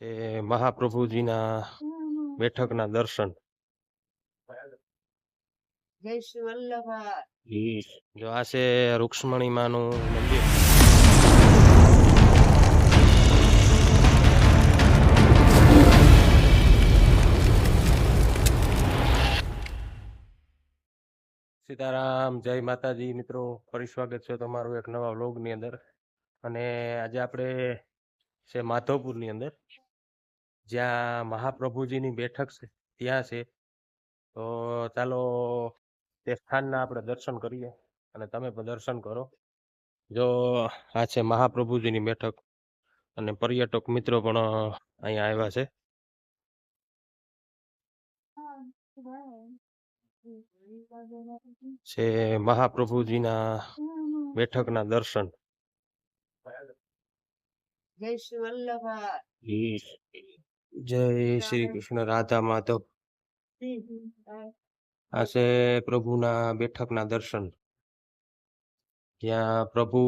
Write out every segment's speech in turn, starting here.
છે મહાપ્રભુજીના બેઠકના દર્શન. જો આ છે રૂક્ષ્મણી માનું મંદિર. સીતારામ જય માતાજી મિત્રો. ફરી સ્વાગત છે તમારું એક નવા વ્લોગની અંદર. અને આજે આપણે છે માધવપુરની અંદર. જ્યાં મહાપ્રભુજીની બેઠક છે ત્યાં છે. તો ચાલો તે સ્થાનના આપણે દર્શન કરીએ અને તમે પણ દર્શન કરો. જો આ છે મહાપ્રભુજીની બેઠક અને પર્યટક મિત્રો પણ અહીંયા આવ્યા છે. છે મહાપ્રભુજીના બેઠકના દર્શન. જય શ્રી વલ્લભા. જય શ્રી કૃષ્ણ રાધા માધવ. આ છે પ્રભુના બેઠકના દર્શન. ત્યાં પ્રભુ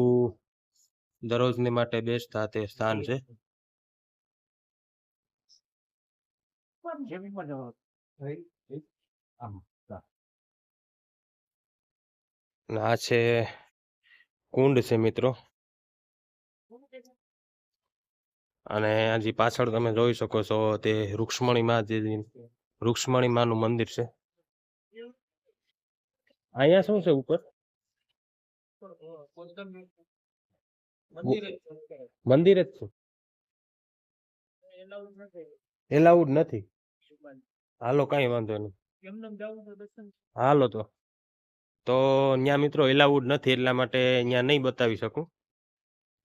દરરોજને માટે બેસતા તે સ્થાન છે. આ છે કુંડ છે મિત્રો. અને હજી પાછળ તમે જોઈ શકો છો તે રૂક્ષ્મણીમાં જે રૂક્ષ્મણી માનું મંદિર છે. અહીંયા શું છે ઉપર? મંદિર જ છે. એલાઉડ નથી. હાલો, કઈ વાંધો નહીં. હાલો તો. તો ત્યાં મિત્રો, એલાઉડ નથી એટલા માટે ત્યાં નહીં બતાવી શકું.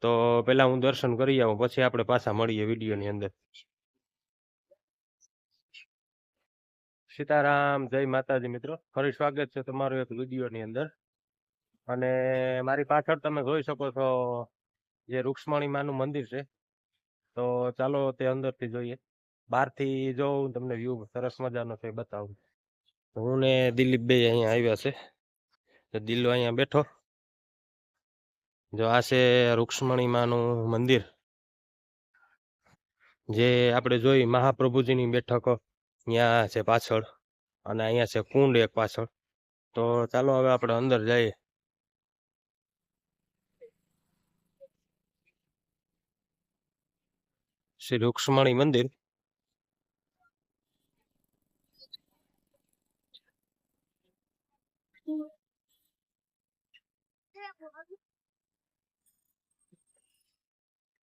તો પેલા હું દર્શન કરી આવું, પછી આપણે પાછા મળીએ વિડીયોની અંદર. સીતારામ, જય માતાજી મિત્રો. ફરી સ્વાગત છે તમારું એક વિડીયોની અંદર. અને મારી પાછળ તમે જોઈ શકો છો જે રૂક્ષ્મણી માનું મંદિર છે. તો ચાલો તે અંદરથી જોઈએ. બહારથી જો હું તમને વ્યૂ સરસ મજાનો છે બતાવું. હું ને દિલીપ બે અહીંયા આવ્યા છે. તો દિલ્લો અહીંયા બેઠો. જો આ છે રૂક્ષ્મણીમાનું મંદિર. જે આપણે જોઈ મહાપ્રભુજીની બેઠકો. ત્યાં છે પાછળ અને અહીંયા છે કુંડ એક પાછળ. તો ચાલો હવે આપણે અંદર જઈએ. શ્રી રૂક્ષ્મણી મંદિર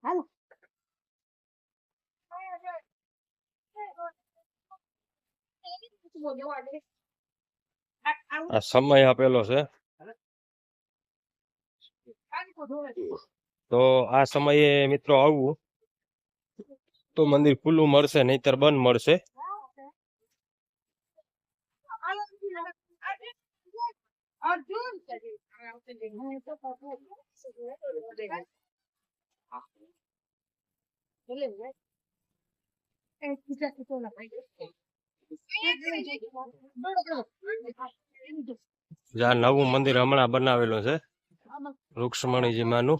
હાલો આ સમય આપેલો છે. તો આ સમયે મિત્રો આવવું તો મંદિર ખુલ્લું મળશે નહીતર બંધ મળશે. અર્જુન જ્યાં નવું મંદિર હમણાં બનાવેલું છે. રૂક્ષ્મણીજી માનું.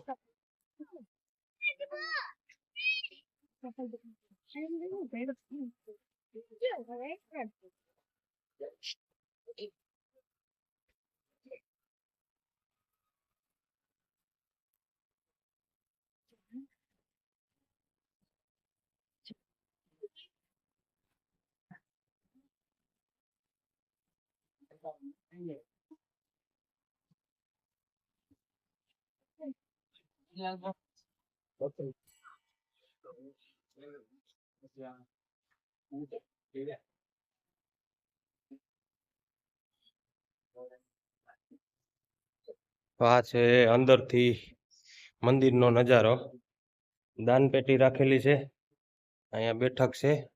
આ છે અંદરથી મંદિરનો નજારો. દાનપેટી રાખેલી છે. અહીંયા બેઠક છે.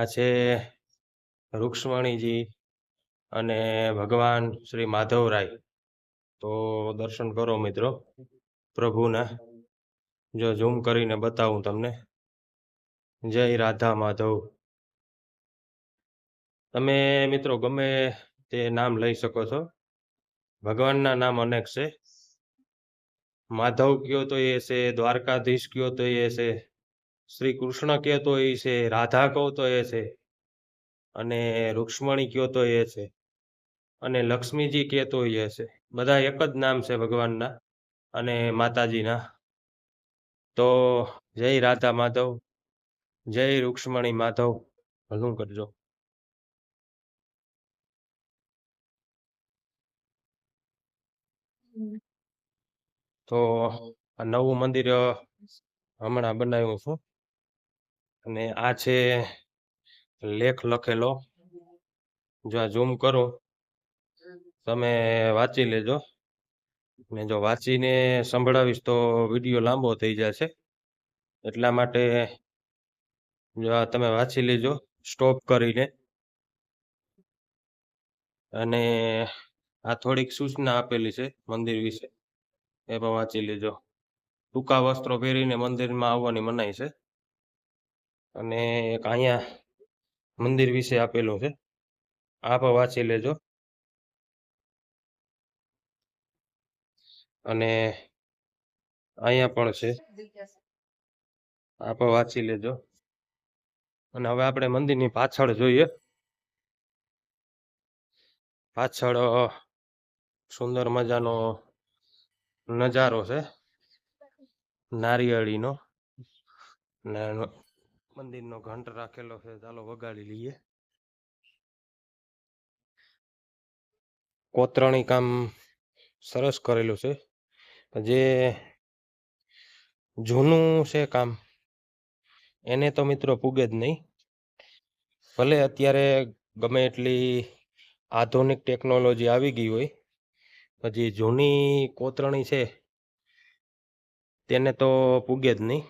આ છે રૂક્ષ્મણીજી અને ભગવાન શ્રી માધવરાય તો દર્શન કરો મિત્રો, પ્રભુના. જો ઝૂમ કરીને બતાવું તમને. જય રાધા માધવ. તમે મિત્રો ગમે તે નામ લઈ શકો છો. ભગવાનના નામ અનેક છે. માધવ કયો તો એ છે, દ્વારકાધીશ કયો તો એ છે. શ્રી કૃષ્ણ કયો તો એ છે રાધા કહો તો એ છે અને રૂક્ષ્મણી કહો તો એ છે અને લક્ષ્મીજી કહે એ છે. બધા એક જ નામ છે ભગવાનના અને માતાજીના. તો જય રાધા માધવ, જય રૂક્ષ્મણી માધવ. ભલું કરજો. તો આ નવું મંદિર હમણાં બનાવ્યું છું. અને આ છે લેખ લખેલો. જો આ ઝૂમ કરું, તમે વાંચી લેજો. ને જો વાંચીને સંભળાવીશ તો વીડિયો લાંબો થઈ જશે. એટલા માટે જો આ તમે વાંચી લેજો સ્ટોપ કરીને. અને આ થોડીક સૂચના આપેલી છે મંદિર વિશે, એ પણ વાંચી લેજો. ટૂંકા વસ્ત્રો પહેરીને મંદિરમાં આવવાની મનાઈ છે. અને એક અહીંયા મંદિર વિશે આપેલું છે. આપ વાંચી લેજો. અને અહીંયા પણ છે. આપ વાંચી લેજો. અને હવે આપણે મંદિરની પાછળ જોઈએ. પાછળ સુંદર મજાનો નજારો છે. નારિયેળીનો. મંદિરનો ઘંટ રાખેલો છે. ચાલો વગાડી લઈએ. કોતરણી કામ સરસ કરેલું છે. જે જૂનું છે કામ. એને તો મિત્રો પૂગે જ નહીં. ભલે અત્યારે ગમે એટલી આધુનિક ટેકનોલોજી આવી ગઈ હોય પછી જૂની કોતરણી છે, તેને તો પૂગે જ નહીં.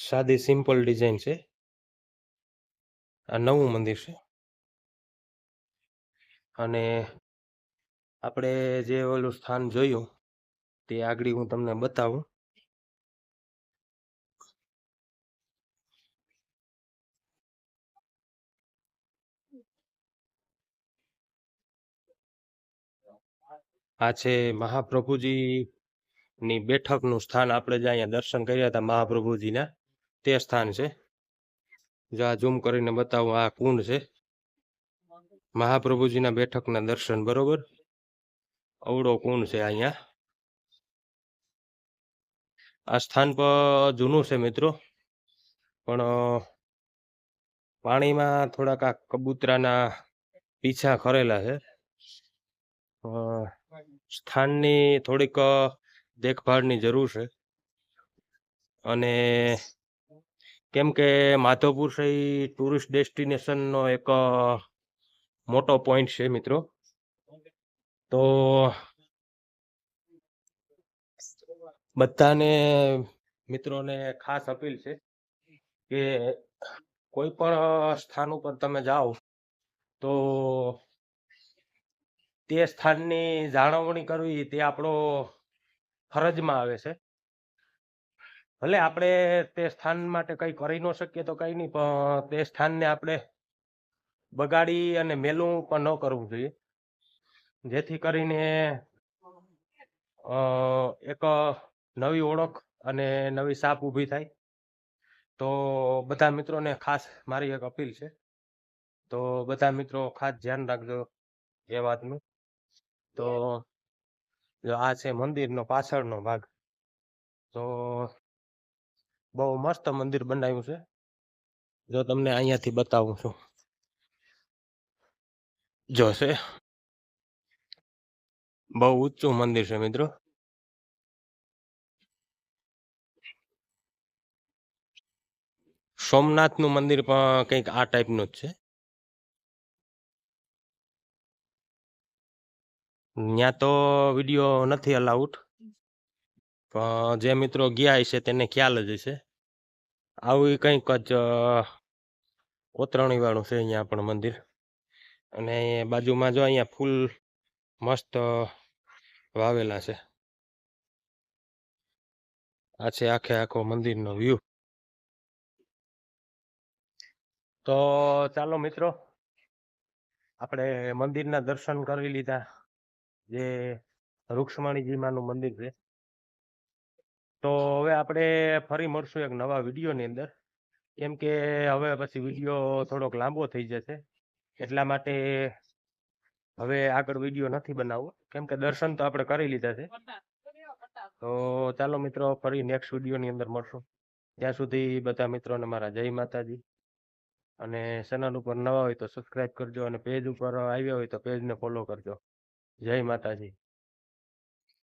સાદી, સિમ્પલ ડિઝાઇન છે. આ નવું મંદિર છે. અને આપણે જે ઓલું સ્થાન જોયું, તે આગળ હું તમને બતાવું. આ છે મહાપ્રભુજી ની બેઠકનું સ્થાન. આપણે જે અહીંયા દર્શન કર્યા હતા મહાપ્રભુજીના તે સ્થાન છે. જો આ ઝૂમ કરીને બતાવું, આ કુંડ છે. મહાપ્રભુજીના બેઠકના દર્શન, બરોબર? અવડો કુંડ છે અહીંયા. આ સ્થાન પર જૂનું છે મિત્રો. પણ પાણીમાં થોડાક આ કબૂતરાના પીછા ખરેલા છે. સ્થાનની થોડીક દેખભાળની જરૂર છે. અને કેમ કે માધવપુર છે ઈ ટુરિસ્ટ ડેસ્ટિનેશનનો એક મોટો પોઈન્ટ છે મિત્રો. તો બધાને, મિત્રોને ખાસ અપીલ છે કે કોઈ પણ સ્થાન ઉપર તમે જાઓ તો તે સ્થાનની જાળવણી કરવી તે આપણો ફરજમાં આવે છે. ભલે આપણે તે સ્થાન માટે કંઈ કરી ન શકીએ તો કંઈ નહીં, પણ તે સ્થાનને આપણે બગાડી અને મેલું પણ ન કરવું જોઈએ. જેથી કરીને એક નવી ઓળખ અને નવી સાપ ઊભી થાય. તો બધા મિત્રોને ખાસ મારી એક અપીલ છે. તો બધા મિત્રો ખાસ ધ્યાન રાખજો એ વાતનું. તો જો આ છે મંદિરનો પાછળનો ભાગ. તો બહુ મસ્ત મંદિર બનાવ્યું છે. જો તમને અહીંયાથી બતાવું છું. જોશે બહુ ઊંચું મંદિર છે મિત્રો. સોમનાથનું મંદિર પણ કંઈક આ ટાઈપનું જ છે. ત્યાં તો વીડિયો નથી અલાઉડ જે મિત્રો ગયા હશે તેને ખ્યાલ જ હશે. આવું કંઈક જ કોતરણી વાળું છે અહીંયા પણ મંદિર. અને બાજુમાં જો અહીંયા ફૂલ મસ્ત વાવેલા છે. આ છે આખે આખો મંદિરનો વ્યૂ તો ચાલો મિત્રો, આપણે મંદિરના દર્શન કરી લીધા. જે રૂક્ષ્મણીજીમાનું મંદિર છે. તો હવે આપણે ફરી મળશું એક નવા વિડીયોની અંદર. કેમ કે હવે પછી વીડિયો થોડોક લાંબો થઈ જશે. એટલા માટે હવે આગળ વીડિયો નથી બનાવવો. કેમ કે દર્શન તો આપણે કરી લીધા છે. તો ચાલો મિત્રો, ફરી નેક્સ્ટ વિડીયોની અંદર મળશું. ત્યાં સુધી બધા મિત્રોને મારા જય માતાજી. અને ચેનલ ઉપર નવા હોય તો સબસ્ક્રાઇબ કરજો અને પેજ ઉપર આવ્યા હોય તો પેજને ફોલો કરજો. જય માતાજી.